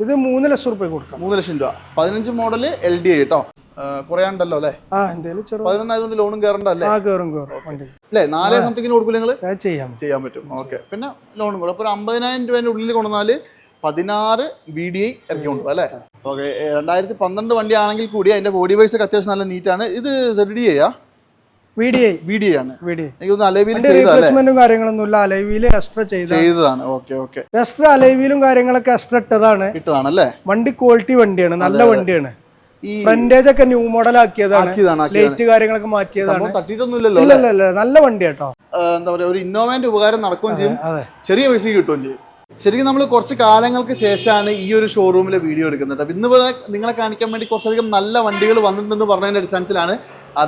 ഇത് മൂന്ന് ലക്ഷം രൂപ കൊടുക്കാം. മൂന്ന് ലക്ഷം രൂപ. പതിനഞ്ച് മോഡൽ എൽ ഡി ഐ കേട്ടോ കുറയാണ്ടല്ലോ അല്ലേ? ആ എന്തേലും ചെറു പതിനൊന്നായതുകൊണ്ട് ലോണും കേറണ്ടല്ലേ ആ കയറും കയറും വണ്ടി. അല്ലേ? നാലേ സംതിങ്ങിന് കൊടുക്കില്ല നിങ്ങൾ ചെയ്യാം. ചെയ്യാൻ പറ്റും. ഓക്കെ പിന്നെ ലോണും കൂടെ. ഒരു അമ്പതിനായിരം രൂപേന്റെ ഉള്ളിൽ കൊണ്ടുവന്നാൽ പതിനാറ് ബി ഡി ഐ ഇറക്കി കൊണ്ടുപോകും അല്ലേ? ഓക്കെ രണ്ടായിരത്തി പന്ത്രണ്ട് വണ്ടി ആണെങ്കിൽ കൂടി അതിന്റെ ബോഡി വൈസ് ഒക്കെ അത്യാവശ്യം നല്ല നീറ്റാണ് ഇത് സെഡ് ഡി ആ V D I B D I ആണ്. വി ഡി ഐ എനിക്ക് തോന്നുന്നു അലവിൽ വണ്ടി ചെയ്തതല്ലേ റീപ്ലേസ്മെന്റും കാര്യങ്ങളൊന്നും ഇല്ല അലൈവിൽ എക്സ്ട്രാ ചെയ്ത ചെയ്തതാണ് എക്സ്ട്രാ അലൈവിലും കാര്യങ്ങളൊക്കെ എക്സ്ട്രാ ഇട്ടതാണ്. ഇട്ടതാണല്ലേ? വണ്ടി ക്വാളിറ്റി വണ്ടിയാണ്. നല്ല വണ്ടിയാണ്. ഫ്രണ്ടേജ് ഒക്കെ ന്യൂ മോഡൽ ആക്കിയതാണ്. ലൈറ്റ് കാര്യങ്ങളൊക്കെ മാറ്റിയതാണ്. തട്ടിയിട്ടൊന്നുമില്ലല്ലോ നല്ല വണ്ടി കേട്ടോ എന്താ പറയാ ഒരു ഇന്നോവേന്റെ ഉപകാരം നടക്കുകയും ചെയ്യും. ചെറിയ പൈസ കിട്ടുകയും ചെയ്യും. ശരിക്കും നമ്മൾ കുറച്ച് കാലങ്ങൾക്ക് ശേഷമാണ് ഈ ഒരു ഷോറൂമിൽ വീഡിയോ എടുക്കുന്നത്. അപ്പോൾ ഇന്ന് ഇവിടെ നിങ്ങളെ കാണിക്കാൻ വേണ്ടി കുറച്ചധികം നല്ല വണ്ടികൾ വന്നിട്ടുണ്ടെന്ന് പറഞ്ഞതിന്റെ അടിസ്ഥാനത്തിലാണ്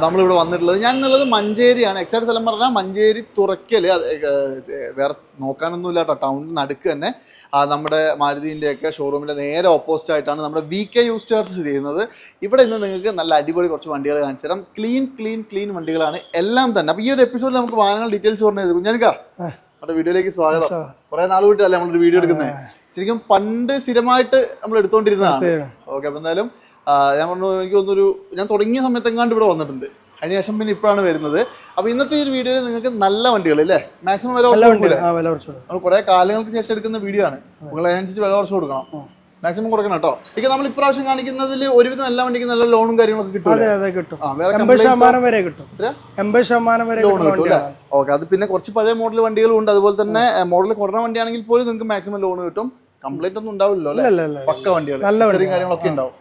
നമ്മളിവിടെ വന്നിട്ടുള്ളത്. ഞാൻ ഉള്ളത് മഞ്ചേരിയാണ്. എക്സാക്ട് സ്ഥലം പറഞ്ഞാൽ മഞ്ചേരി തുറക്കൽ വേറെ നോക്കാനൊന്നും വേറെ നോക്കാനൊന്നുമില്ല കേട്ടോ. ടൗണിൽ നടുക്ക് തന്നെ നമ്മുടെ മാരുതിന്റെയൊക്കെ ഷോറൂമിന്റെ നേരെ ഓപ്പോസിറ്റ് ആയിട്ടാണ് നമ്മുടെ വി കെ യു സ്റ്റാർസ് സ്ഥിതി ചെയ്യുന്നത്. ഇവിടെ ഇന്ന് നിങ്ങൾക്ക് നല്ല അടിപൊളി കുറച്ച് വണ്ടികൾ കാണിച്ചു തരാം. ക്ലീൻ ക്ലീൻ ക്ലീൻ വണ്ടികളാണ് എല്ലാം തന്നെ. അപ്പോൾ ഈ ഒരു എപ്പിസോഡിൽ നമുക്ക് വാഹനങ്ങൾ ഡീറ്റെയിൽസ് പറഞ്ഞത് കുഞ്ഞാനിക്കാ നമ്മുടെ വീഡിയോയിലേക്ക് സ്വാഗതം. കുറെ നാൾ കൂട്ടിയല്ലേ നമ്മളൊരു വീഡിയോ എടുക്കുന്നത് ശരിക്കും പണ്ട് സ്ഥിരമായിട്ട് നമ്മൾ എടുത്തോണ്ടിരുന്നതാണ്. ഓക്കെ അപ്പൊ എന്തായാലും ഞാൻ പറഞ്ഞു എനിക്ക് തോന്നുന്നൊരു ഞാൻ തുടങ്ങിയ സമയത്തെങ്ങാണ്ട് ഇവിടെ വന്നിട്ടുണ്ട്. അതിനുശേഷം പിന്നെ ഇപ്പോഴാണ് വരുന്നത്. അപ്പൊ ഇന്നത്തെ ഈ വീഡിയോയിൽ നിങ്ങൾക്ക് നല്ല വണ്ടികൾ അല്ലേ മാക്സിമം വില കുറച്ച്. നമ്മൾ കുറെ കാലങ്ങൾക്ക് ശേഷം എടുക്കുന്ന വീഡിയോ ആണ്. നിങ്ങൾ അതിനനുസരിച്ച് വില കുറച്ച് കൊടുക്കണം. മാക്സിമം കൊടുക്കണം കേട്ടോ. ഇത് നമ്മൾ ഇപ്രാവശ്യം കാണിക്കുന്നതിൽ ഒരുവിധം എല്ലാ വണ്ടിക്കും നല്ല ലോണും കാര്യങ്ങളൊക്കെ കിട്ടും അതെ അതെ കിട്ടും. എൺപത് ശതമാനം വരെ കിട്ടും? എൺപത് ശതമാനം വരെ ലോൺ കിട്ടും ഓക്കെ അത് പിന്നെ കുറച്ച് പഴയ മോഡൽ വണ്ടികളും ഉണ്ട്. അതുപോലെ തന്നെ മോഡൽ കുറഞ്ഞ വണ്ടിയാണെങ്കിൽ പോലും നിങ്ങൾക്ക് മാക്സിമം ലോൺ കിട്ടും. കംപ്ലൈന്റ് ഒന്നും ഉണ്ടാവില്ലല്ലോ അല്ലേ? പക്ക വണ്ടികൾ നല്ല കാര്യങ്ങളൊക്കെ ഉണ്ടാവും.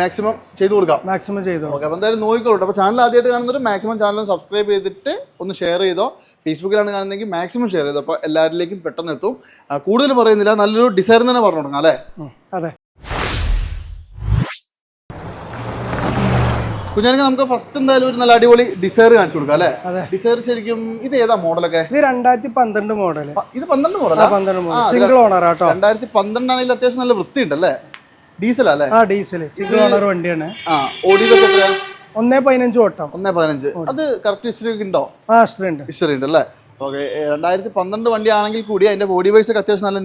മാക്സിമം ചെയ്തു കൊടുക്കാം. മാക്സിമം ചെയ്തു ഓക്കെ അപ്പോൾ എന്തായാലും നോക്കിക്കോളൂ. അപ്പോൾ ചാനൽ ആദ്യമായിട്ട് കാണുന്നവർ മാക്സിമം ചാനൽ സബ്സ്ക്രൈബ് ചെയ്തിട്ട് ഒന്ന് ഷെയർ ചെയ്തോ. ഫേസ്ബുക്കിലാണ് കാണുന്നതെങ്കിൽ മാക്സിമം ഷെയർ ചെയ്തോ. അപ്പോൾ എല്ലാവരിലേക്കും പെട്ടെന്ന് എത്തും. കൂടുതൽ പറയുന്നില്ല. നല്ലൊരു ഡിസൈൻ തന്നെ പറഞ്ഞു തുടങ്ങാം അല്ലേ? അതെ. കുഞ്ഞാണെങ്കിൽ നമുക്ക് ഫസ്റ്റ് എന്തായാലും ഒരു നല്ല അടിപൊളി ഡിസൈർ കാണിച്ചു കൊടുക്കാം അല്ലേ. ഡിസൈർ ശരിക്കും ഇത് ഏതാ മോഡലൊക്കെ ഇത് രണ്ടായിരത്തി പന്ത്രണ്ട് മോഡൽ ഇത് പന്ത്രണ്ട് മോഡൽ പന്ത്രണ്ട് സിംഗിൾ ഓണർ ആട്ടോ രണ്ടായിരത്തി പന്ത്രണ്ടാണെങ്കിൽ അത്യാവശ്യം നല്ല വൃത്തിയുണ്ട് അല്ലേ? ഡീസൽ അല്ലേ ആ ഡീസൽ സിംഗിൾ ഓണർ വണ്ടിയാണ്. ആ ഓടിയതൊക്കെ എത്രയാ? ഒന്നേ പതിനഞ്ച് ഓട്ടം. ഒന്നേ പതിനഞ്ച്. അത് കറക്റ്റ് ഹിസ്റ്ററി ഉണ്ടോ? ആ ഹിസ്റ്ററി ഉണ്ട്. ഹിസ്റ്ററി ഉണ്ട് അല്ലേ? ഓക്കെ രണ്ടായിരത്തി പന്ത്രണ്ട് വണ്ടി ആണെങ്കിൽ കൂടി അതിന്റെ ബോഡി വൈസ് ഒക്കെ അത്യാവശ്യം നല്ല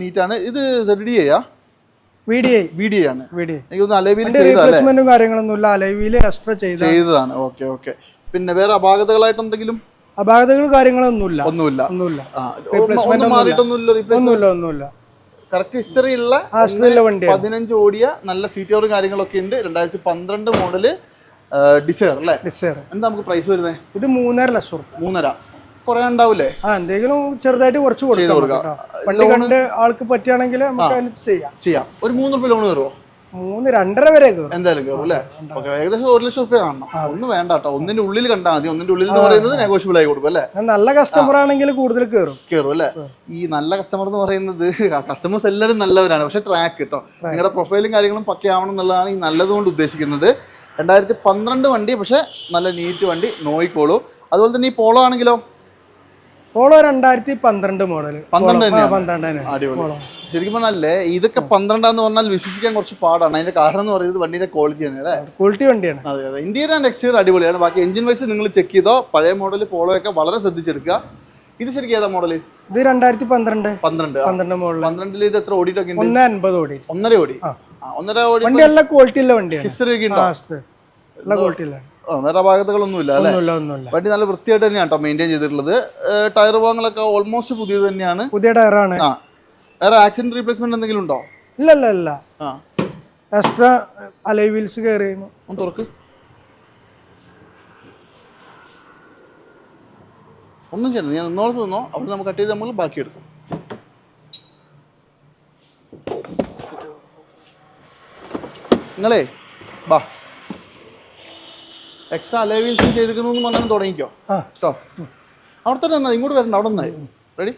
ഇത് സെഡ് ഡി ഡി ആണ്. വി ഡി ഐ എനിക്ക് തോന്നുന്നു അലവിൽ വണ്ടി ചെയ്തതല്ലേ റീപ്ലേസ്മെന്റും കാര്യങ്ങളൊന്നും ഇല്ല. എക്സ്ട്രാ ചെയ്ത ചെയ്തതാണ്. Okay okay. പിന്നെ വേറെ അപാകതകളായിട്ട് എന്തെങ്കിലും? അപാകതകൾ കാര്യങ്ങളൊന്നുമില്ല. ഒന്നുമില്ല. ഒന്നുമില്ല. ഒന്നുമില്ല ഒന്നുമില്ല. കറക്റ്റ് ഹിസ്റ്ററി ഉള്ള പതിനഞ്ച് ഓടിയ നല്ല സീറ്റോറും കാര്യങ്ങളൊക്കെ ഉണ്ട്. രണ്ടായിരത്തി പന്ത്രണ്ട് മോഡൽ ഡിസയർ അല്ലേ? ഡിസയർ എന്താ നമുക്ക് പ്രൈസ് വരുന്നത് ഇത് മൂന്നര ലക്ഷം മൂന്നര. കുറേ ഉണ്ടാവില്ലേ ആ എന്തെങ്കിലും ചെറുതായിട്ട് കുറച്ച് കൊടുക്കാം. വണ്ടി കണ്ട് ആൾക്ക് പറ്റുകയാണെങ്കിൽ നമുക്ക് ചെയ്യാം. ചെയ്യാം. ഒരു മൂന്ന് റുപ്യ ലോൺ കയറുമോ മൂന്ന് രണ്ടര വരെ എന്തായാലും കയറും അല്ലേ? ഓക്കെ ഏകദേശം ഒരു ലക്ഷം റുപ്യ കാണണം. ഒന്ന് വേണ്ട കേട്ടോ. ഒന്നിന്റെ ഉള്ളിൽ കണ്ടാൽ മതി. ഒന്നിന്റെ ഉള്ളിൽ എന്ന് പറയുന്നത് നെഗോഷ്യബിൾ ആയി കൊടുക്കും അല്ലേ? നല്ല കസ്റ്റമർ ആണെങ്കിൽ കൂടുതൽ കയറും കയറും അല്ലേ? ഈ നല്ല കസ്റ്റമർ എന്ന് പറയുന്നത് കസ്റ്റമേഴ്സ് എല്ലാവരും നല്ലവരാണ്. പക്ഷെ ട്രാക്ക് കേട്ടോ. നിങ്ങളുടെ പ്രൊഫൈലും കാര്യങ്ങളും പക്കയാവണം എന്നുള്ളതാണ് ഈ നല്ലതുകൊണ്ട് ഉദ്ദേശിക്കുന്നത്. രണ്ടായിരത്തി പന്ത്രണ്ട് വണ്ടി പക്ഷെ നല്ല നീറ്റ് വണ്ടി നോയിക്കോളൂ. അതുപോലെ തന്നെ ഈ പോളോ ആണെങ്കിലോ? പോളോ രണ്ടായിരത്തി പന്ത്രണ്ട് മോഡൽ പന്ത്രണ്ട്. ശരിക്കും പറഞ്ഞാലേ ഇതൊക്കെ പന്ത്രണ്ടാന്ന് പറഞ്ഞാൽ വിശ്വസിക്കാൻ കുറച്ച് പാടാണ്. അതിന്റെ കാരണം എന്ന് പറയുന്നത് വണ്ടിയുടെ ക്വാളിറ്റിയാണ് അല്ലേ? ക്വാളിറ്റി വണ്ടിയാണ്. അതെ അതെ. ഇന്റീരിയർ ആൻഡ് എക്സ്റ്റീരിയർ അടിപൊളിയാണ്. ബാക്കി എഞ്ചിൻ വൈസ് നിങ്ങൾ ചെക്ക് ചെയ്തോ പഴയ മോഡൽ പോളോ ഒക്കെ വളരെ ശ്രദ്ധിച്ചെടുക്കുക. ഇത് ശരിക്കും ഏതാ മോഡൽ ഇത് രണ്ടായിരത്തി പന്ത്രണ്ട്. പന്ത്രണ്ട്. പന്ത്രണ്ട് മോഡൽ പന്ത്രണ്ടിൽ ഇത് എത്ര ഓടിയിട്ടൊക്കെ ഒന്ന് അൻപത് ഓടി. ഒന്നര ഓടി. ഒന്നര ഓടി വണ്ടി നല്ല ക്വാളിറ്റി ഉള്ള വണ്ടിയാണ്. ഹിസ്റ്ററി ഒക്കെ ഉണ്ടോ? ക്വാളിറ്റി ഉള്ള വേറെ അപാകതകളൊന്നുമില്ല അല്ലേ? വണ്ടി നല്ല വൃത്തിയായിട്ട് തന്നെയാണ് കേട്ടോ മെയിന്റെയിൻ ചെയ്തിട്ടുള്ളത്. ടയർ ഭാഗങ്ങളൊക്കെ ഓൾമോസ്റ്റ് പുതിയത് തന്നെയാണ്. പുതിയ ടയറാണ്. ആ. വേറെ ആക്സിഡന്റ് റീപ്ലേസ്മെന്റ് എന്തെങ്കിലും ഉണ്ടോ? ഇല്ല ഇല്ല ഇല്ല. എക്സ്ട്രാ അലൈ വീൽസ് കയറിയിരുന്നു ഒന്ന് തുറക്ക്. ഒന്നും ചെയ്യണ്ട ഞാൻ നിന്നോളത്ത് നിന്നോ. അവിടെ നമുക്ക് കട്ട് ചെയ്ത് നമ്മൾ ബാക്കി എടുക്കും. നിങ്ങളേ ബാ. എക്സ്ട്രാ അലേവിയൻസ് ചെയ്തിരിക്കുന്നു പറഞ്ഞാൽ തുടങ്ങിക്കോ. കേട്ടോ? അവിടെ തന്നെ എന്നാ ഇങ്ങോട്ട് വരണ്ട അവിടെ റെഡി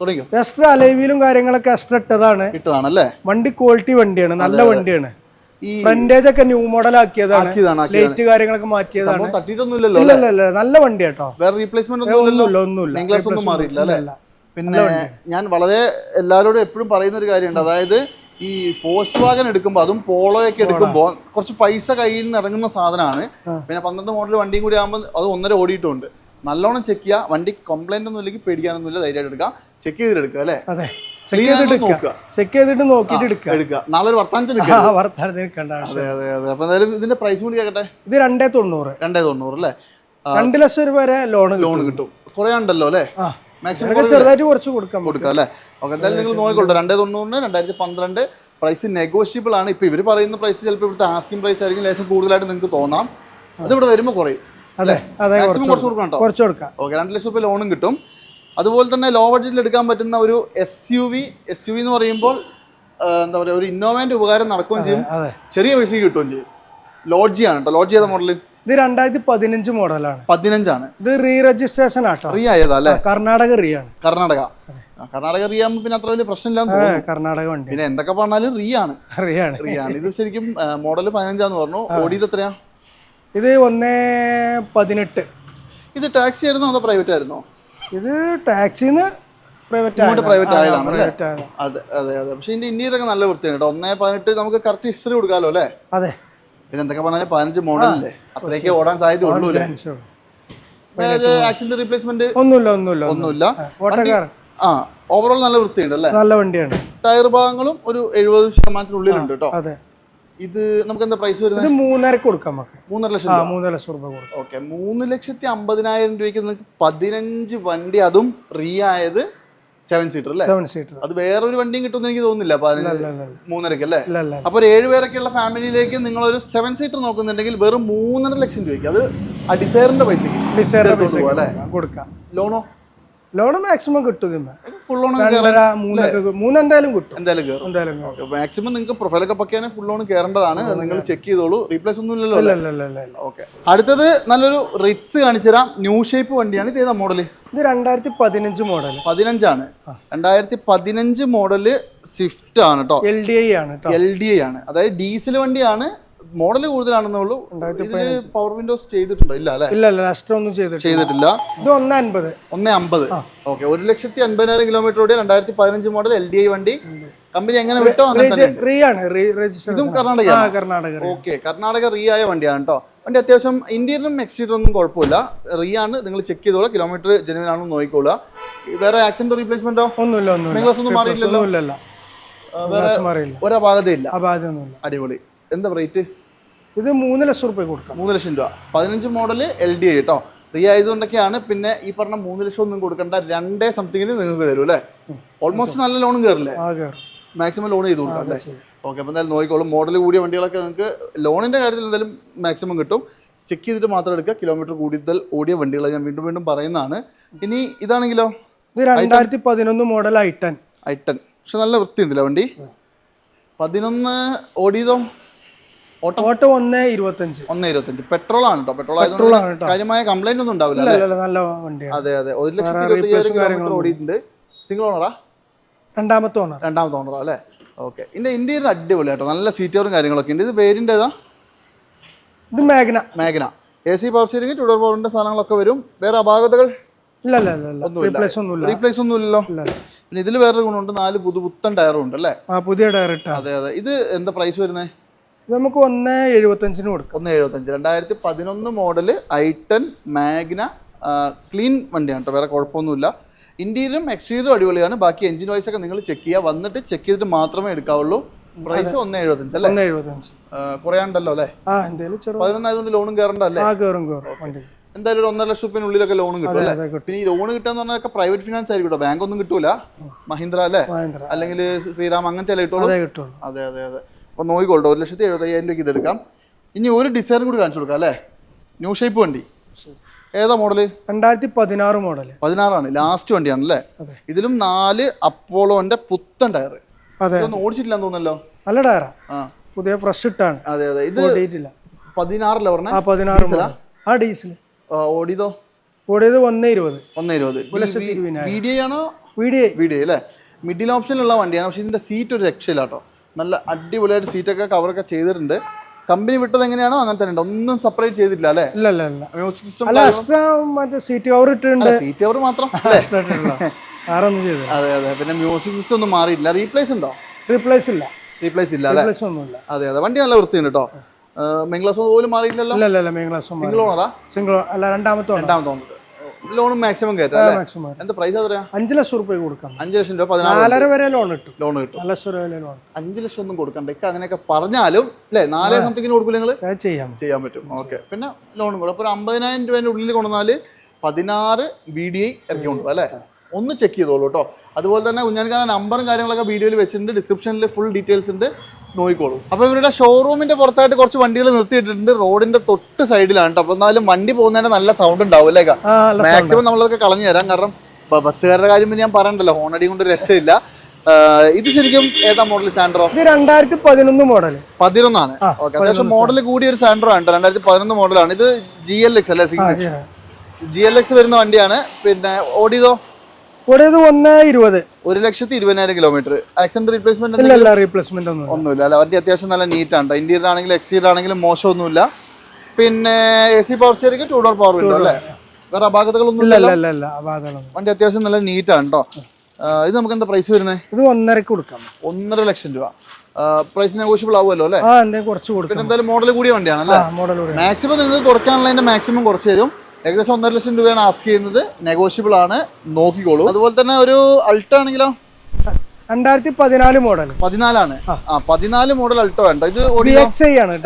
തുടങ്ങിക്കോ. എക്സ്ട്രാ അലേവിയിലും കാര്യങ്ങളൊക്കെ എക്സ്ട്രാ ഇട്ടതാണ്. ഇട്ടതാണല്ലേ? വണ്ടി ക്വാളിറ്റി വണ്ടിയാണ് നല്ല വണ്ടിയാണ്. ഈ ഫ്രണ്ടേജ് ഒക്കെ ന്യൂ മോഡൽ ആക്കിയതാണ്. ലൈറ്റ് കാര്യങ്ങളൊക്കെ മാറ്റിയതാണ്. തട്ടിയിട്ടൊന്നുമില്ലല്ലോ ഇല്ല നല്ല വണ്ടി കേട്ടോ വേറെ റീപ്ലേസ്മെന്റ് ഒന്നുമില്ല ഒന്നുമില്ല. മാറിയില്ല അല്ലേ? പിന്നെ ഞാൻ വളരെ എല്ലാവരോടും എപ്പോഴും പറയുന്ന ഒരു കാര്യമുണ്ട്. അതായത് ഈ ഫോഴ്സ് വാഗൻ എടുക്കുമ്പോൾ അതും പോളോയൊക്കെ എടുക്കുമ്പോൾ കുറച്ച് പൈസ കയ്യിൽ നിന്ന് ഇറങ്ങുന്ന സാധനമാണ്. പിന്നെ പന്ത്രണ്ട് മോഡൽ വണ്ടിയും കൂടി ആകുമ്പോൾ അത് ഒന്നര ഓടിയിട്ടുണ്ട്. നല്ലോണം ചെക്ക് ചെയ്യുക വണ്ടി കംപ്ലൈന്റ് ഒന്നും ഇല്ലെങ്കിൽ പേടിക്കാനൊന്നുമില്ല. ധൈര്യമായിട്ട് എടുക്കാം. ചെക്ക് ചെയ്തിട്ട് എടുക്കുക അല്ലേ? അതെ. ചെക്ക് ചെയ്തിട്ട് ചെക്ക് ചെയ്തിട്ട് നോക്കിയിട്ട് എടുക്കുക. എടുക്കുക. നാളെ ഒരു വർത്താനത്തിന് അതെ അതെ അതെ. അപ്പൊ എന്തായാലും ഇതിന്റെ പ്രൈസ് കൂടി കേട്ടെ ഇത് രണ്ടേ തൊണ്ണൂറ്. രണ്ടേ തൊണ്ണൂറ് അല്ലേ? രണ്ട് ലക്ഷം രൂപ വരെ ലോൺ ലോൺ കിട്ടും. കുറെ ഉണ്ടല്ലോ അല്ലേ? മാക്സിമം ചെറുതായിട്ട് കുറച്ച് കൊടുക്കാം കൊടുക്കാം അല്ലേ? ഓക്കെ എന്തായാലും നിങ്ങൾ നോക്കിക്കോളൂ. രണ്ടേ തൊണ്ണൂറിന് രണ്ടായിരത്തി പന്ത്രണ്ട് പ്രൈസ് നെഗോഷ്യബിൾ ആണ്. ഇപ്പോൾ ഇവർ പറയുന്ന പ്രൈസ് ചിലപ്പോൾ ഇവിടുത്തെ ആസ്കിംഗ് പ്രൈസ് ആയിരിക്കും. ലേശം കൂടുതലായിട്ട് നിങ്ങൾക്ക് തോന്നാം. അതിവിടെ ഇവിടെ വരുമ്പോൾ കുറയും. അല്ലേ? കുറച്ച് കൊടുക്കണം കുറച്ച് കൊടുക്കാം. ഓക്കെ രണ്ട് ലക്ഷം രൂപ ലോണും കിട്ടും. അതുപോലെ തന്നെ ലോ ബഡ്ജറ്റിൽ എടുക്കാൻ പറ്റുന്ന ഒരു S U V S U V എന്ന് പറയുമ്പോൾ എന്താ പറയുക ഒരു ഇന്നോവേന്റെ ഉപകാരം നടക്കുകയും ചെയ്യും. ചെറിയ പൈസ കിട്ടുകയും ചെയ്യും. ലോഡ്ജി ആണ് കേട്ടോ ലോഡ്ജി ചെയ്ത മോഡൽ ഇത് രണ്ടായിരത്തി പതിനഞ്ച് മോഡലാണ് പതിനഞ്ചാണ്. ഇത് റീ രജിസ്ട്രേഷൻ ആട്ടോ റീ ആയതാ അല്ലേ? കർണാടക റീ ആണ്. കർണാടക. കർണാടക റീ ആകുമ്പോൾ പിന്നെ അത്ര വലിയ പ്രശ്നമില്ല കർണാടക ഉണ്ട് പിന്നെ എന്തൊക്കെ പറഞ്ഞാലും റീ ആണ്. റീ ആണ്. റീ ആണ്. ഇത് ശരിക്കും മോഡൽ പതിനഞ്ചാന്ന് പറഞ്ഞു. ഓടിയത് എത്രയാ? ഇത് ഒന്നേ പതിനെട്ട്. ഇത് ടാക്സി ആയിരുന്നോ അതോ പ്രൈവറ്റ് ആയിരുന്നോ? ഇത് ടാക്സിന്ന് പ്രൈവറ്റ് പ്രൈവറ്റ് ആയതാണ് അതെ അതെ അതെ. പക്ഷെ ഇതിന്റെ ഇന്ത്യയിലൊക്കെ നല്ല വൃത്തിയാണ് കേട്ടോ ഒന്നേ പതിനെട്ട് നമുക്ക് കറക്റ്റ് ഹിസ്റ്ററി കൊടുക്കാമല്ലോ അല്ലേ? അതെ. പിന്നെ എന്തൊക്കെ പറഞ്ഞാൽ പതിനഞ്ച് മോഡലല്ലേ അത്രയൊക്കെ ഓടാൻ സാധ്യത ഉള്ളൂ. ആക്സിഡന്റ് റീപ്ലേസ്മെന്റ് ഒന്നുമില്ല ഒന്നുമില്ല ഒന്നുമില്ല. ആ ഓവറോൾ നല്ല വൃത്തിയുണ്ട് അല്ലേ? നല്ല വണ്ടിയാണ്. ടയർ ഭാഗങ്ങളും ഒരു എഴുപത് ശതമാനത്തിനുള്ളിലുണ്ട് കേട്ടോ. അതെ. ഇത് നമുക്ക് എന്താ പ്രൈസ് വരുന്നത്? ഇത് മൂന്നരക്ക് കൊടുക്കാം നമുക്ക്. മൂന്നര ലക്ഷം മൂന്നര ലക്ഷം രൂപ കൊടുക്കാം. ഓക്കെ മൂന്ന് ലക്ഷത്തി അമ്പതിനായിരം രൂപയ്ക്ക് നിങ്ങൾക്ക് പതിനഞ്ച് വണ്ടി അതും റീ ആയത് സെവൻ സീറ്റർ അല്ലേ? സെവൻ സീറ്റർ അത് വേറൊരു വണ്ടിയും കിട്ടുമെന്ന് എനിക്ക് തോന്നുന്നില്ല. മൂന്നരക്ക് അല്ലേ അപ്പൊ ഏഴുപേരൊക്കെയുള്ള ഒരു ഫാമിലിയിലേക്ക് നിങ്ങൾ ഒരു സെവൻ സീറ്റർ നോക്കുന്നുണ്ടെങ്കിൽ വെറും മൂന്നര ലക്ഷം രൂപയ്ക്ക് അത് ഡിസൈറിന്റെ പൈസക്ക് ഡിസൈറിന്റെ പൈസ കൊടുക്കാം. ലോണോ? ലോണ് മാക്സിമം കിട്ടും. ഫുൾ ലോൺ മൂന്നൊക്കെ കിട്ടും. എന്തായാലും കയറും എന്തായാലും മാക്സിമം നിങ്ങൾക്ക് പ്രൊഫൈലൊക്കെ പക്കിയാണ് ഫുൾ ലോൺ കയറേണ്ടതാണ് നിങ്ങൾ ചെക്ക് ചെയ്തോളൂ. റീപ്ലേസ് ഒന്നും ഇല്ലല്ലോ ഇല്ല ഇല്ല ഇല്ല ഇല്ല ഇല്ല. ഓക്കെ അടുത്തത് നല്ലൊരു റിറ്റ്സ് കാണിച്ചു തരാം. ന്യൂ ഷേപ്പ് വണ്ടിയാണ്. ഇത് ഏതാ മോഡൽ ഇത് രണ്ടായിരത്തി പതിനഞ്ച് മോഡൽ പതിനഞ്ചാണ്. രണ്ടായിരത്തി പതിനഞ്ച് മോഡൽ സ്വിഫ്റ്റ് ആണ് കേട്ടോ എൽ ഡി ഐ ആണ് എൽ ഡി ഐ ആണ്. അതായത് ഡീസൽ വണ്ടിയാണ്. മോഡൽ കൂടുതലാണെന്നേ ഉള്ളൂ. ഇതിൽ പവർ വിൻഡോസ് ചെയ്തിട്ടുണ്ടോ? ഇല്ല അല്ലെ? ഇല്ല ഒന്നും ചെയ്തിട്ടില്ല. ഇത് ഒന്ന് അൻപത്. ഒന്നേ അമ്പത് ഓക്കെ ഒരു ലക്ഷത്തി അൻപതിനായിരം കിലോമീറ്റർ ഓടിയ രണ്ടായിരത്തി പതിനഞ്ച് മോഡൽ എൽ ഡി ഐ വണ്ടി. കമ്പനി എങ്ങനെ വിട്ടോ. റീ ആണ് ഇതും കർണാടക കർണാടക ഓക്കെ കർണാടക റീ ആയ വണ്ടിയാണ് കേട്ടോ വണ്ടി അത്യാവശ്യം ഇന്ത്യയിലും എക്സ്റ്റീരിയറും ഒന്നും കുഴപ്പമില്ല. റീ ആണ് നിങ്ങൾ ചെക്ക് ചെയ്തോളാം. കിലോമീറ്റർ ജനുവൻ ആണെന്ന് നോക്കിക്കോളുക. വേറെ ആക്സിഡന്റ് റീപ്ലേസ്മെന്റോ ഒന്നുമില്ല ഒന്നും മാറിയില്ലല്ലോ ഒന്നുമില്ല ഇല്ല ഒരു മാറിയില്ല. ഒരപാകതയില്ല. അപാധമൊന്നുമില്ല അടിപൊളി. എന്താ റേറ്റ് ഇത് മൂന്ന് ലക്ഷം റുപ്യ കൊടുക്കാം. മൂന്ന് ലക്ഷം രൂപ. പതിനഞ്ച് മോഡൽ എൽ ഡി ഐ കേട്ടോ ഫ്രീ ആയതുകൊണ്ടൊക്കെയാണ് പിന്നെ ഈ പറഞ്ഞ മൂന്ന് ലക്ഷം ഒന്നും കൊടുക്കണ്ട രണ്ടേ സംതിങ്ങിന് നിങ്ങൾക്ക് തരും അല്ലേ? ഓൾമോസ്റ്റ് നല്ല ലോണും കയറില്ലേ മാക്സിമം ലോൺ ചെയ്ത് കൊടുക്കാം അല്ലേ? ഓക്കെ അപ്പം എന്തായാലും നോക്കിക്കോളും. മോഡൽ കൂടിയ വണ്ടികളൊക്കെ നിങ്ങൾക്ക് ലോണിന്റെ കാര്യത്തിൽ എന്തായാലും മാക്സിമം കിട്ടും. ചെക്ക് ചെയ്തിട്ട് മാത്രം എടുക്കുക. കിലോമീറ്റർ കൂടുതൽ ഓടിയ വണ്ടികൾ ഞാൻ വീണ്ടും വീണ്ടും പറയുന്നതാണ്. ഇനി ഇതാണെങ്കിലോ? ഇത് രണ്ടായിരത്തി പതിനൊന്ന് model I ten I ten പക്ഷെ നല്ല വൃത്തിയുണ്ടല്ലോ വണ്ടി? പതിനൊന്ന് ഓടിയതോ? ഓട്ടം ഒന്ന് ഇരുപത്തഞ്ച്. ഒന്ന് ഇരുപത്തഞ്ച്. പെട്രോൾ ആണ് കേട്ടോ പെട്രോൾ ആണ് കേട്ടോ. കാര്യമായ കംപ്ലൈന്റ് ഒന്നും ഉണ്ടാവില്ല നല്ല വണ്ടിയാണ്. അതെ അതെ. ഒരു ലക്ഷം ഓടിയിട്ടുണ്ട്. സിംഗിൾ ഓണറാ രണ്ടാമത്തെ ഓണർ രണ്ടാമത്തെ ഓണറാ അല്ലേ? ഓക്കെ ഇതിന്റെ ഇന്റീരിയർ അടിപൊളി കേട്ടോ നല്ല സീറ്റുകളും കാര്യങ്ങളൊക്കെ ഉണ്ട്. ഇത് പേരിന്റെ ഏതാ? ഇത് Magna മേഘന A C power steering two door പവറിന്റെ സാധനങ്ങളൊക്കെ വരും. വേറെ അപാകതകൾ. റീപ്ലേസ് ഒന്നുമില്ല. റീപ്ലേസ് ഒന്നും ഇല്ലല്ലോ ഇല്ല പിന്നെ ഇതിൽ വേറൊരു ഗുണമുണ്ട്. നാല് പുതു പുത്തൻ ടയറും ഉണ്ട് അല്ലേ? പുതിയ ഇട്ടാ അതെ അതെ. ഇത് എന്താ പ്രൈസ് വരുന്നത് നമുക്ക് ഒന്ന് എഴുപത്തഞ്ചിന് കൊടുക്കാം. ഒന്ന് എഴുപത്തഞ്ച്. രണ്ടായിരത്തി പതിനൊന്ന് മോഡൽ ടെൻ മാഗ്ന ക്ലീൻ വണ്ടിയാണ് കേട്ടോ. വേറെ കുഴപ്പമൊന്നുമില്ല. ഇന്റീരിയറും എക്സ്റ്റീരിയറും അടിപൊളിയാണ്. ബാക്കി എഞ്ചിൻ വൈസ് ഒക്കെ നിങ്ങൾ ചെക്ക് ചെയ്യുക. വന്നിട്ട് ചെക്ക് ചെയ്തിട്ട് മാത്രമേ എടുക്കാവുള്ളൂ. പ്രൈസ് ഒന്ന് എഴുപത്തഞ്ച് അല്ലേ? ഒന്ന് എഴുപത്തഞ്ച്. കുറയാണ്ടല്ലോ അല്ലേ? ആ എന്തായാലും പതിനൊന്നായതുകൊണ്ട് ലോണും കയറണ്ട അല്ലേ? ആ കയറും എന്തായാലും ഒരു ഒന്നര ലക്ഷം റുപ്യനുള്ളിലൊക്കെ ലോണും കിട്ടും അല്ലേ? പിന്നെ ഈ ലോൺ കിട്ടാന്ന് പറഞ്ഞാൽ പ്രൈവറ്റ് ഫിനാൻസ് ആയിരിക്കും കേട്ടോ. ബാങ്ക് ഒന്നും കിട്ടൂല. മഹീന്ദ്ര അല്ലേ? അല്ലെങ്കിൽ ശ്രീരാം അങ്ങനത്തെ അല്ലേ കിട്ടുള്ളൂ. അതെ അതെ അതെ. അപ്പോൾ നോക്കിക്കോട്ടെ ഒരു ലക്ഷത്തി എഴുപത്തയ്യായിരം രൂപയ്ക്ക് ഇതെടുക്കാം. ഇനി ഒരു ഡിസൈനും കൂടി കാണിച്ചു കൊടുക്കാം അല്ലേ? ന്യൂ ഷേപ്പ് വണ്ടി. ഏതാ മോഡൽ രണ്ടായിരത്തി പതിനാറ് മോഡൽ പതിനാറാണ് ലാസ്റ്റ് വണ്ടിയാണ് അല്ലേ? ഇതിലും നാല് അപ്പോളോന്റെ പുത്തൻ ടയർ അതെ. ഇതൊന്നും ഓടിച്ചിട്ടില്ലെന്ന് തോന്നല്ലോ നല്ല ടയറാ പുതിയ ഫ്രഷ് ഇട്ടാണ്. അതെ അതെ. ഇത് ഓടിയിട്ടില്ല. പതിനാറല്ലേ പറഞ്ഞേ? പതിനാറ്? ആ? ഡീസൽ ഓടിയതോ? ഓടിയത് ഒന്ന് ഇരുപത്. ഒന്ന് ഇരുപത്. വീഡിയോ ആണോ? വീഡിയോ വി ഡി അല്ലേ? മിഡിൽ ഓപ്ഷനിലുള്ള വണ്ടിയാണ്. പക്ഷെ ഇതിന്റെ സീറ്റ് ഒരു രക്ഷയില്ല കേട്ടോ നല്ല അടിപൊളിയായിട്ട് സീറ്റൊക്കെ കവറൊക്കെ ചെയ്തിട്ടുണ്ട്. കമ്പനി വിട്ടത് എങ്ങനെയാണോ അങ്ങനെ തന്നെ ഒന്നും സെപ്പറേറ്റ് ചെയ്തിട്ടില്ല അല്ലേ? ഇല്ല ഇല്ല ഇല്ല. മ്യൂസിക് സിസ്റ്റം അല്ല എക്സ്ട്രാ മറ്റേ സീറ്റ് കവർ ഇട്ടിട്ടുണ്ട്. സീറ്റ് കവർ മാത്രം. ചെയ്തില്ല. അതെ അതെ. പിന്നെ മ്യൂസിക് സിസ്റ്റം ഒന്നും മാറിയില്ല റീപ്ലേസ് ഉണ്ടോ? റീപ്ലേസ് ഇല്ല. റീപ്ലേസ് ഇല്ല അല്ലേ? ഒന്നുമില്ല. അതെ അതെ. വണ്ടി നല്ല വൃത്തിയുണ്ട് കേട്ടോ മെങ്ക്ലാസ് പോലും മാറിയില്ലല്ലോ ഇല്ല ഇല്ല ഇല്ല. മെയിൻ ഗ്ലാസ് സിംഗിൾ ഓണറാ സിംഗിൾ അല്ല രണ്ടാമത്തെ രണ്ടാമത്തെ ഓണർ ലോണും മാക്സിമം മാക്സിമം എന്താ പ്രൈസ് എത്രയാ? അഞ്ച് ലക്ഷം റുപ്യ കൊടുക്കാം. അഞ്ച് ലക്ഷം രൂപ നാലര വരെ ലോൺ കിട്ടും. ലോൺ കിട്ടും. നാല് ലക്ഷം രൂപ വരെ ലോൺ അഞ്ച് ലക്ഷം ഒന്നും കൊടുക്കണ്ട. ഇക്ക അങ്ങനെയൊക്കെ പറഞ്ഞാലും അല്ലേ? നാല് സംതിങ്ങിന് കൊടുക്കില്ല നിങ്ങൾ ചെയ്യാം. ചെയ്യാൻ പറ്റും. ഓക്കെ പിന്നെ ലോണും കൂടെ. അപ്പോൾ ഒരു അമ്പതിനായിരം രൂപേന്റെ ഉള്ളിൽ കൊണ്ടുവന്നാൽ പതിനാറ് ബി ഡി ഐ ഇറക്കി കൊണ്ടുപോകും അല്ലേ? ഒന്ന് ചെക്ക് ചെയ്തോളൂ കേട്ടോ. അതുപോലെ തന്നെ കുഞ്ഞാൻകാരൻ നമ്പറും കാര്യങ്ങളൊക്കെ വീഡിയോയിൽ വെച്ചിട്ടുണ്ട്. ഡിസ്ക്രിപ്ഷനിൽ ഫുൾ ഡീറ്റെയിൽസ് ഉണ്ട്. നോക്കിക്കോളൂ. അപ്പോൾ ഇവരുടെ ഷോറൂമിന്റെ പുറത്തായിട്ട് കുറച്ച് വണ്ടികൾ നിർത്തിയിട്ടുണ്ട്. റോഡിന്റെ തൊട്ട് സൈഡിലാണ് കേട്ടോ അപ്പോൾ എന്നാലും വണ്ടി പോകുന്നതിന്റെ നല്ല സൗണ്ട് ഉണ്ടാവും അല്ലേ മാക്സിമം നമ്മളതൊക്കെ കളഞ്ഞു തരാം. കാരണം ബസ്സുകാരുടെ കാര്യം ഞാൻ പറയണ്ടല്ലോ. ഹോണടി കൊണ്ട് രക്ഷയില്ല. ഇത് ശരിക്കും ഏതാ മോഡൽ സാൻഡ്രോ ഇത് രണ്ടായിരത്തി പതിനൊന്ന് മോഡൽ പതിനൊന്നാണ് ഓക്കെ അത്യാവശ്യം മോഡൽ കൂടിയ ഒരു സാൻഡ്രോ ആണ് രണ്ടായിരത്തി പതിനൊന്ന് മോഡലാണ് ഇത് ജി എൽ എക്സ് അല്ലേ ജി എൽ എക്സ് വരുന്ന വണ്ടിയാണ്. പിന്നെ ഓടിയതോ? കൂടിയത് ഒന്ന് ഇരുപത്. ഒരു ലക്ഷത്തി ഇരുപതിനായിരം കിലോമീറ്റർ ആക്സിഡന്റ് റീപ്ലേസ്മെന്റ് ഇല്ല റീപ്ലേസ്മെന്റ് ഒന്നും ഒന്നുമില്ല. അല്ല വണ്ടി അത്യാവശ്യം നല്ല നീറ്റാണ് ഇന്റീരിയർ ആണെങ്കിലും എക്സ്റ്റീരിയർ ആണെങ്കിലും മോശമൊന്നുമില്ല. പിന്നെ A C power steering two door power window അല്ലേ? വേറെ അപാകതകളൊന്നും ഇല്ല വണ്ടി അത്യാവശ്യം നല്ല നീറ്റാണ് കേട്ടോ ഇത് നമുക്ക് എന്താ പ്രൈസ് വരുന്നത് ഇത് ഒന്നരക്ക് കൊടുക്കാം. ഒന്നര ലക്ഷം രൂപ. പ്രൈസ് നെഗോഷ്യബിൾ ആവുമല്ലോ അല്ലേ? കുറച്ച് കൊടുക്കും. എന്തായാലും മോഡൽ കൂടിയ വണ്ടിയാണ് അല്ലേ? മോഡൽ മാക്സിമം നിങ്ങൾക്ക് കുറയ്ക്കാനുള്ളതിന്റെ മാക്സിമം കുറച്ച് തരും. ഏകദേശം ഒന്നര ലക്ഷം രൂപയാണ് ആസ്ക് ചെയ്യുന്നത്. നെഗോഷ്യബിൾ ആണ്. നോക്കിക്കോളൂ. അതുപോലെ തന്നെ ഒരു അൾട്ട ആണെങ്കിലോ? രണ്ടായിരത്തി പതിനാല് മോഡൽ പതിനാലാണ്. ആ. പതിനാല് മോഡൽ അൾട്ടോ വേണ്ട. ഇത് വി എക്സ് ഐ ആണ്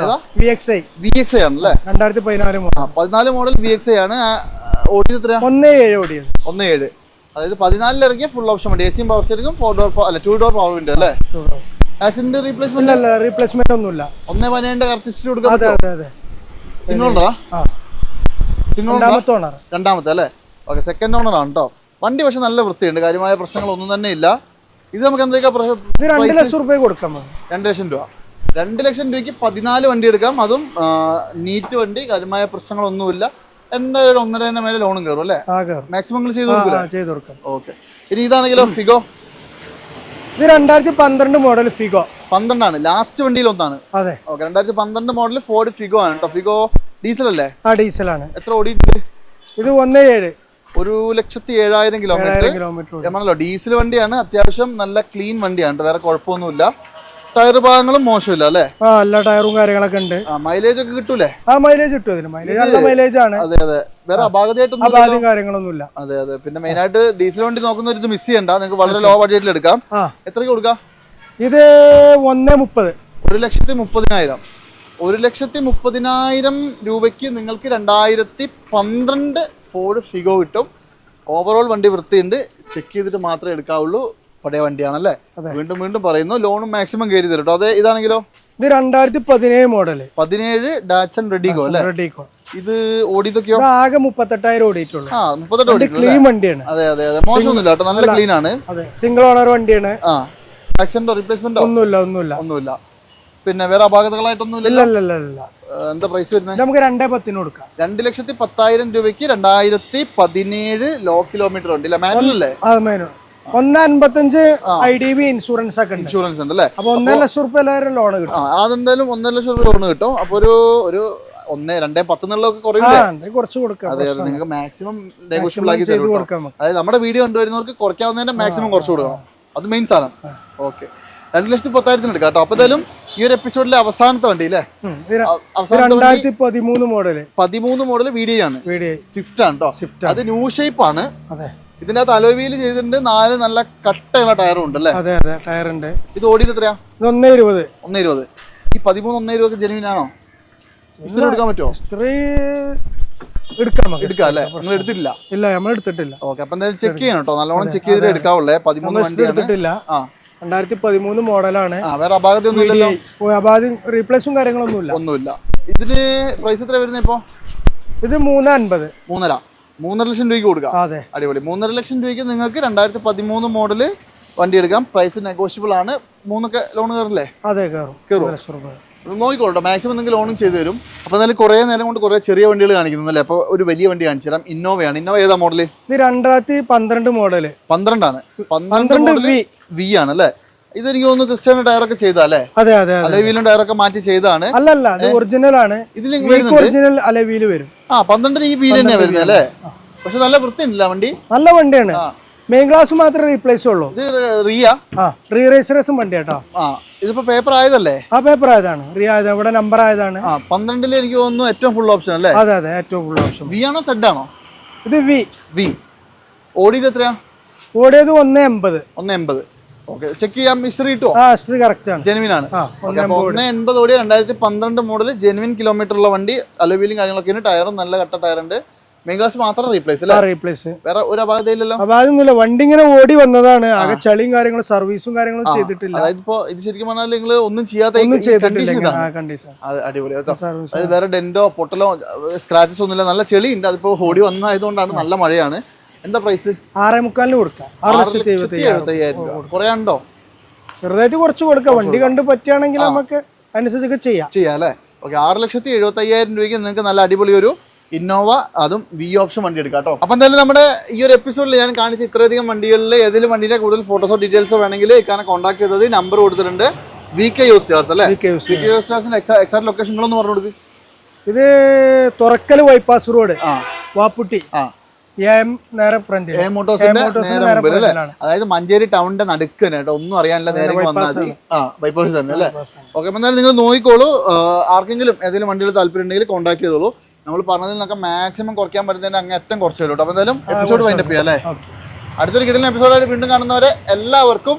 V X I V X I ആണ് അല്ലേ? രണ്ടായിരത്തി പതിനാല് മോഡൽ പതിനാല് മോഡൽ വി എക്സ് ഐ ആണ്. ഓടിയത് എത്ര ഒന്ന് ഏഴ് ഓടിയത്. ഒന്ന് ഏഴ്. അതായത് പതിനാലിൽ ഇറങ്ങിയ ഫുൾ ഓപ്ഷൻ ഉണ്ട് എ സിയും പവർ സ്റ്റിയറിംഗും ഫോർ ഡോർ അല്ല ടു ഡോർ പവർ വിൻഡോ അല്ലേ? ആക്സിഡന്റ് റീപ്ലേസ്മെന്റ് റീപ്ലേസ്മെന്റ് ഒന്നുമില്ല. ഒന്നേ പതിനേഴിന്റെ കറക്റ്റ് കൊടുക്കാം അതെ അതെ അതെ. സിംഗിൾ ഉണ്ടോ? രണ്ടാമത്തെ ഓണർ രണ്ടാമത്തെ അല്ലേ? ഓക്കെ സെക്കൻഡ് ഓണർ ആണ് കേട്ടോ വണ്ടി പക്ഷെ നല്ല വൃത്തിയുണ്ട്. കാര്യമായ പ്രശ്നങ്ങളൊന്നും തന്നെ ഇല്ല. ഇത് നമുക്ക് എന്തൊക്കെയാ ഇത് രണ്ട് ലക്ഷം രൂപ കൊടുക്കാം രണ്ട് ലക്ഷം രൂപ. രണ്ട് ലക്ഷം രൂപയ്ക്ക് പതിനാല് വണ്ടി എടുക്കാം. അതും നീറ്റ് വണ്ടി കാര്യമായ പ്രശ്നങ്ങളൊന്നുമില്ല. എന്തായാലും ഒന്നര മേലെ ലോണും കയറും അല്ലേ? മാക്സിമം ചെയ്ത് കൊടുക്കാം. ഓക്കെ ഇനി ഇതാണെങ്കിലോ ഫിഗോ ഇത് രണ്ടായിരത്തി പന്ത്രണ്ട് മോഡൽ ഫിഗോ പന്ത്രണ്ടാണ്. ലാസ്റ്റ് വണ്ടിയിൽ ഒന്നാണ്. അതെ. ഓക്കെ രണ്ടായിരത്തി പന്ത്രണ്ട് മോഡൽ ഫോർഡ് ഫിഗോ ആണ് കേട്ടോ ഫിഗോ ഡീസൽ അല്ലേ ആ ഡീസലാണ്. എത്ര ഓടിയിട്ടുണ്ട്? ഇത് ഒന്ന് ഏഴ് ഒരു ലക്ഷത്തി ഏഴായിരം കിലോമീറ്റർ കിലോമീറ്റർ ആണല്ലോ ഡീസൽ വണ്ടിയാണ്. അത്യാവശ്യം നല്ല ക്ലീൻ വണ്ടിയാണ്. വേറെ കുഴപ്പമൊന്നുമില്ല. ടയർ ഭാഗങ്ങളും മോശമില്ല അല്ലേ? ആ എല്ലാ ടയറും കാര്യങ്ങളൊക്കെ ഉണ്ട്. ആ മൈലേജ് ഒക്കെ കിട്ടൂലേ? ആ മൈലേജ് കിട്ടും അതിന്. മൈലേജ് നല്ല മൈലേജ് ആണ്. അതെ അതെ. വേറെ അപാകതയായിട്ടൊന്നും അപാദ്യം കാര്യങ്ങളൊന്നുമില്ല. അതെ അതെ. പിന്നെ മെയിൻ ആയിട്ട് ഡീസൽ വണ്ടി നോക്കുന്ന ഒരു മിസ് ചെയ്യണ്ട. നിങ്ങൾക്ക് വളരെ ലോ ബഡ്ജറ്റിൽ എടുക്കാം. എത്ര എത്രയ്ക്ക് കൊടുക്കാം? ഇത് ഒന്ന് മുപ്പത്. ഒരു ലക്ഷത്തി മുപ്പതിനായിരം. ഒരു ലക്ഷത്തി മുപ്പതിനായിരം രൂപയ്ക്ക് നിങ്ങൾക്ക് രണ്ടായിരത്തി പന്ത്രണ്ട് ഫോർഡ് ഫിഗോ കിട്ടും. ഓവറോൾ വണ്ടി വൃത്തിയുണ്ട്. ചെക്ക് ചെയ്തിട്ട് മാത്രമേ എടുക്കാവുള്ളൂ. പഴയ വണ്ടിയാണല്ലേ? വീണ്ടും വീണ്ടും പറയുന്നു. ലോണും മാക്സിമം കയറി തരും കേട്ടോ. അതെ ഇതാണെങ്കിലോ? ഇത് രണ്ടായിരത്തി പതിനേഴ് മോഡൽ പതിനേഴ് ഡാച്ചൻ റെഡിഗോ അല്ലേ? റെഡിക്കോ ഇത് ഓടിയതൊക്കെയോ? ആകെ മുപ്പത്തെട്ടായിരം ഓടിയിട്ടുള്ളൂ. ആ മുപ്പത്തെട്ട് ഓടിക്കും ക്ലീൻ വണ്ടിയാണ്. അതെ അതെ അതെ. മോശമൊന്നുമില്ല കേട്ടോ. നല്ല ക്ലീൻ ആണ്. സിംഗിൾ ഓണർ വണ്ടിയാണ്. ആ. ആക്സിഡന്റോ റീപ്ലേസ്മെന്റോ ഒന്നുമില്ല ഒന്നുമില്ല. ഒന്നുമില്ല. പിന്നെ വേറെ അപാകതകളായിട്ടൊന്നും ഇല്ല ഇല്ല എന്താ പ്രൈസ് വരുന്നത് നമുക്ക് രണ്ടേ പത്തിന് കൊടുക്കാം. രണ്ട് ലക്ഷത്തി പത്തായിരം രൂപയ്ക്ക് രണ്ടായിരത്തി പതിനേഴ് ലോ കിലോമീറ്റർ ഉണ്ട്. ഇല്ല മാനുവൽ അല്ലേ? അത് മേനു ഒന്ന് അൻപത്തഞ്ച് ഐ ഡി ബി ഇൻഷുറൻസ് ഒക്കെ ഇൻഷുറൻസ് ഉണ്ട് അല്ലേ? അപ്പൊ ഒന്നര ലക്ഷം രൂപ ലോൺ കിട്ടും. അതെന്തായാലും ഒന്നര ലക്ഷം രൂപ ലോൺ കിട്ടും. അപ്പൊ ഒരു ഒരു ഒന്നേ രണ്ടേ പത്ത് കുറച്ച് കൊടുക്കാം. അതെ അതെ നിങ്ങൾക്ക് മാക്സിമം നെഗോഷ്യബിൾ ആക്കി ചെയ്ത് തരും കേട്ടോ. കൊടുക്കാം നമുക്ക്. അതായത് നമ്മുടെ വീഡിയോ കണ്ടുവരുന്നവർക്ക് കുറയ്ക്കാവുന്നതിന്റെ മാക്സിമം കുറച്ച് കൊടുക്കണം. അത് മെയിൻ സാധനം. ഓക്കെ രണ്ട് ലക്ഷത്തി പത്തായിരത്തിന് എടുക്കാം കേട്ടോ. അപ്പൊ എന്തായാലും ഈ ഒരു എപ്പിസോഡിലെ അവസാനത്തെ വണ്ടി അല്ലേ രണ്ടായിരത്തി പതിമൂന്ന് മോഡൽ. പതിമൂന്ന് മോഡൽ വീഡിയോ ആണ്. വീഡിയോ സ്വിഫ്റ്റ് ആണ് കേട്ടോ സ്വിഫ്റ്റ് അത് ന്യൂ ഷേപ്പ് ആണ്. അതെ. ഇതിന്റെ അലോവിയിൽ ചെയ്തിട്ടുണ്ട്. നാല് നല്ല കട്ടയുള്ള ടയർ ഉണ്ട് അല്ലേ അതെ അതെ. ടയർ ഉണ്ട്. ഇത് ഓടിയത് എത്രയാ? ഇത് ഒന്നേ ഇരുപത്. ഒന്നേ ഇരുപത്. ഈ പതിമൂന്ന് ഒന്നേ ഇരുപത് ജെനുവിൻ ആണോ? ഇസ്ത്രീ എടുക്കാൻ പറ്റുമോ ഇസ്ത്രീ എടുക്കാം എടുക്കാം അല്ലേ നിങ്ങൾ എടുത്തിട്ടില്ല? ഇല്ല നമ്മൾ എടുത്തിട്ടില്ല. ഓക്കെ അപ്പൊ എന്തായാലും ചെക്ക് ചെയ്യണം കേട്ടോ നല്ലോണം ചെക്ക് ചെയ്തിട്ട് എടുക്കാവുള്ളേ. പതിമൂന്ന് എടുത്തിട്ടില്ല. ആ. രണ്ടായിരത്തി പതിമൂന്ന് മോഡലാണ് വേറെ അപാകത അപാദ്യം റീപ്ലേസും കാര്യങ്ങളൊന്നുമില്ല. ഒന്നുമില്ല. ഇതിന് പ്രൈസ് എത്ര വരുന്നത് ഇപ്പോ? ഇത് മൂന്ന് അൻപത് മൂന്നര. മൂന്നര ലക്ഷം രൂപയ്ക്ക് കൊടുക്കാം. അതെ. അടിപൊളി. മൂന്നര ലക്ഷം രൂപയ്ക്ക് നിങ്ങൾക്ക് രണ്ടായിരത്തി പതിമൂന്ന് മോഡൽ വണ്ടി എടുക്കാം. പ്രൈസ് നെഗോഷ്യബിൾ ആണ്. മൂന്നൊക്കെ ലോൺ കയറില്ലേ? അതെ കയറും. കയറുമോ? ലക്ഷം മാക്സിമം നിങ്ങൾക്ക് ലോണും ചെയ്തു തരും. അപ്പോൾ എന്നാലും കുറേ നേരം കൊണ്ട് കുറേ ചെറിയ വണ്ടികൾ കാണിക്കുന്നല്ലേ അപ്പോൾ ഒരു വലിയ വണ്ടി കാണിച്ചു തരാം. ഇന്നോവയാണ് ഇന്നോവ ഏതാ മോഡൽ ഇത് രണ്ടായിരത്തി പന്ത്രണ്ട് മോഡൽ പന്ത്രണ്ടാണ്. പന്ത്രണ്ട് വി വി ആണ് അല്ലേ? ഇതെനിക്ക് തോന്നുന്നു ക്രിസ്ത്യാനോ ടയറൊക്കെ ഒക്കെ അല്ലേ? അതെ അതെ അലവീലും ടയറൊക്കെ മാറ്റി ചെയ്താണ് അല്ലല്ല ഒറിജിനൽ ആണ്. ഇതിൽ ഒറിജിനൽ അലവീൽ വരും. ആ പന്ത്രണ്ടിന് ഈ വീൽ തന്നെയാണ് വരുന്നത് അല്ലേ? പക്ഷെ നല്ല വൃത്തിയുണ്ടല്ല വണ്ടി? നല്ല വണ്ടിയാണ്. മെയിൻ ഗ്ലാസ് മാത്രമേ റീപ്ലേസ് ഉള്ളൂ. ഇത് റിയ ആ റീ റേസറസും വണ്ടി കേട്ടോ. ആ ഇതിപ്പോ പേപ്പർ ആയതല്ലേ? ആ പേപ്പർ ആയതാണ്. റിയ ആയത് ഇവിടെ നമ്പർ ആയതാണ്. ആ പന്ത്രണ്ടിൽ എനിക്ക് തോന്നുന്നു ഏറ്റവും ഫുൾ ഓപ്ഷൻ അല്ലേ? അതെ അതെ ഏറ്റവും ഫുൾ ഓപ്ഷൻ വി ആണോ സെഡ് ആണോ? ഇത് വി വി ഓടിയത് എത്രയാ? ഓടിയത് ഒന്ന് എൺപത് ഒന്ന് എൺപത് ചെക്ക് ചെയ്യാം. ഹിസ്റ്ററി കിട്ടുമോ ആ ഹിസ്റ്ററി കറക്റ്റ് ആണ്. ജെനുവിൻ ആണ്. ഒന്ന് എൺപത് ഓടിയ രണ്ടായിരത്തി പന്ത്രണ്ട് മോഡൽ ജെനുവിൻ കിലോമീറ്റർ ഉള്ള വണ്ടി അലവീലും കാര്യങ്ങളൊക്കെ ഉണ്ട്. ടയറും നല്ല കട്ട ടയറുണ്ട് മെയിൻ ഗ്ലാസ് മാത്രം റീപ്ലേസ് അല്ലേ? റീപ്ലേസ് വേറെ ഒരു അപാകതയില്ലല്ലോ? വണ്ടി ഇങ്ങനെ ഓടി വന്നതാണ്. ആകെ ചളിയും കാര്യങ്ങളും സർവീസും കാര്യങ്ങളും ചെയ്തിട്ടില്ല. അതായത് ഇപ്പോ ഇത് ശരിക്കും പറഞ്ഞാൽ നിങ്ങൾ ഒന്നും ചെയ്യാത്ത ഒന്നും ചെയ്തിട്ടില്ല അടിപൊളി. അതായത് വേറെ ഡെന്റോ പൊട്ടലോ സ്ക്രാച്ചസ് ഒന്നുമില്ല. നല്ല ചെളിയുണ്ട്. അതിപ്പോ ഓടി വന്നതായതുകൊണ്ടാണ് നല്ല മഴയാണ്. എന്താ പ്രൈസ് ആറേ മുക്കാലിന് കൊടുക്കാം. ആറ് ലക്ഷത്തി എഴുപത്തി എഴുപത്തി അയ്യായിരം രൂപ. ചെറുതായിട്ട് കുറച്ച് കൊടുക്കാം. വണ്ടി കണ്ട് പറ്റുകയാണെങ്കിൽ നമുക്ക് അനുസരിച്ചൊക്കെ ചെയ്യാം. ചെയ്യാം അല്ലേ? ഓക്കെ. ആറ് ലക്ഷത്തി എഴുപത്തി അയ്യായിരം രൂപയ്ക്ക് നിങ്ങൾക്ക് നല്ല അടിപൊളി ഒരു ഇന്നോവ അതും വി ഓപ്ഷൻ വണ്ടി എടുക്കാം കേട്ടോ. അപ്പം എന്തായാലും നമ്മുടെ ഈ ഒരു എപ്പിസോഡിൽ ഞാൻ കാണിച്ച ഇത്രയധികം വണ്ടികളിൽ ഏതെങ്കിലും വണ്ടിയുടെ കൂടുതൽ ഫോട്ടോസോ ഡീറ്റെയിൽസോ വേണമെങ്കിൽ ഇക്കാനെ കോൺടാക്ട് ചെയ്തത് നമ്പർ കൊടുത്തിട്ടുണ്ട്. വി കെ യൂസ് സ്റ്റാർസ് അല്ലേ. വി കെ യൂസ് ചാർസിന്റെ എക്സാക്ട് ലൊക്കേഷനുകളൊന്ന് പറഞ്ഞു കൊടുക്ക്. ഇത് തുറക്കൽ ബൈപ്പാസ് റോഡ് ആ. വാപ്പുട്ടി. ആ. അതായത് മഞ്ചേരി ടൗണിന്റെ നടുക്ക് തന്നെ കേട്ടോ. ഒന്നും അറിയാനില്ല നേരെ വന്നാൽ മതി. ആ ബൈപ്പാസ് തന്നെ അല്ലേ? ഓക്കെ അപ്പം എന്തായാലും നിങ്ങൾ നോക്കിക്കോളൂ. ആർക്കെങ്കിലും ഏതെങ്കിലും വണ്ടികൾ താല്പര്യം ഉണ്ടെങ്കിൽ കോൺടാക്ട് ചെയ്തോളൂ. നമ്മൾ പറഞ്ഞതിൽ നിന്നൊക്കെ മാക്സിമം കുറയ്ക്കാൻ പറ്റുന്നതിന് അങ്ങ് ഏറ്റവും കുറച്ച് വരും കേട്ടോ. അപ്പം എന്തായാലും എപ്പിസോഡ് വൈൻഡപ്പ് ചെയ്യാം അല്ലേ? അടുത്തൊരു കിടലിന് എപ്പിസോഡായിട്ട് വീണ്ടും കാണുന്നവരെ എല്ലാവർക്കും